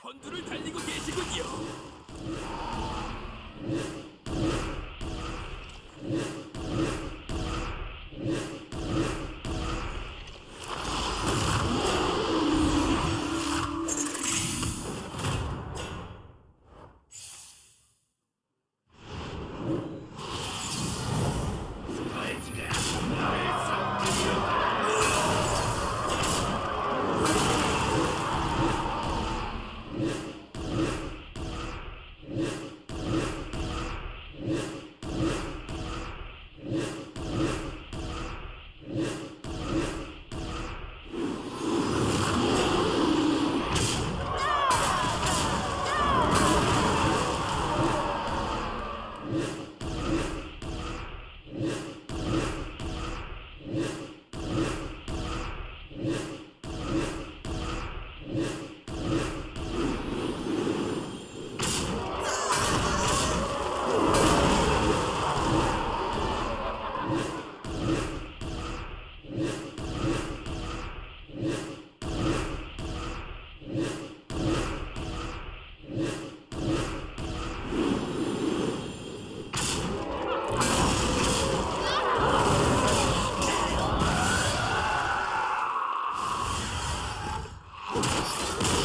선두를 달리고 계시군요. Yeah. করতেছি